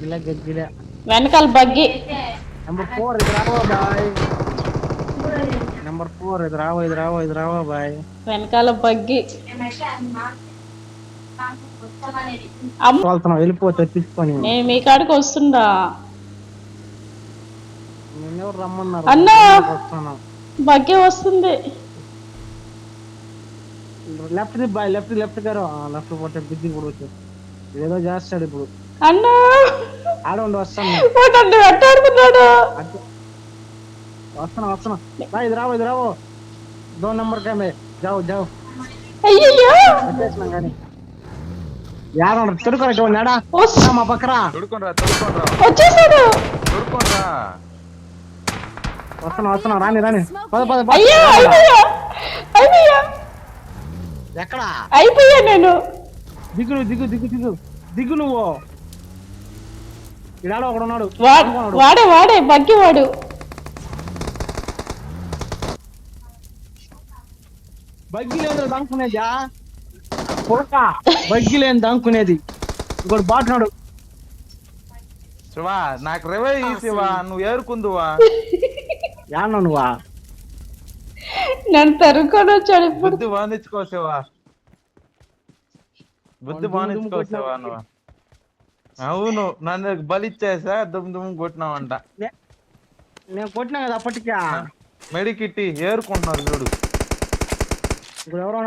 గగ్గిలే గగ్గిలే వెనకాల buggy. Number four ఇది రావా బాయ్. నెంబర్ ఫోర్ ఇది రావా ఇది రావా ఇది రావా బాయ్. వెనకాల బగ్గి. అమ్మ. వెళ్తున్నాం వెళ్ళిపో తెప్పించుకొని నేను. మీ కాడికి వస్తుండా. ఎవరు రమ్మన్నారు? అన్నా! వస్తున్నాం బగ్గి వస్తుంది. Left the boy left left గారు. లెఫ్ట్ పోతే బిద్ది ఇప్పుడు ఏదో చేస్తాడు ఇప్పుడు. అన్నా! ఆడండి వస్తాను. నన్ను. వెంటాడుతున్నాడు అటు. వస్తున్నా వస్తున్నా. బాయ్ ఇది రావు ఇది రావు. దో నెంబర్ కామే జావు జావు. అయ్యయ్యో! వచ్చేసినాం కానీ. యాడ తిరుగు నాడా వస్- మా పక్కరా. తొడుకోనరా తొడుకోనరా వచ్చేసాడు. తొడుకోనరా వస్తున్నా వస్తున్నా. రాని రాని. పద పద పద. అయ్యో అయిపోయా. అయిపోయా. ఎక్కడా? అయిపోయా నేను. దిగు దిగు దిగు దిగు. దిగు నువ్వు. ఇడాడ ఒకడు ఉన్నాడు వా- అనుకున్నాడు. వాడే వాడే బగ్గి వాడు. బగ్గి లేదు దంకునేదా బగ్గి లేని దంకునేది. ఇంకోటి బాటున్నాడు. శివా నాకు రివై శివా నువ్వు ఏరుకుందువా యాన్న నువ్వా నన్ను తరుక్కొని వచ్చాడు ఇప్పుడు. బుద్ధి బానించుకో శివా. బుద్ధి శివా నువ్వు. అవును నన్ను బలిచ్చేసా దుమ్ దుమ్ కొట్టినావంట. నేను కొట్టినా కదా అప్పటికే? మెడికిట్టి ఏరుకుంటున్నారు చూడు. ఇప్పుడు ఎవరో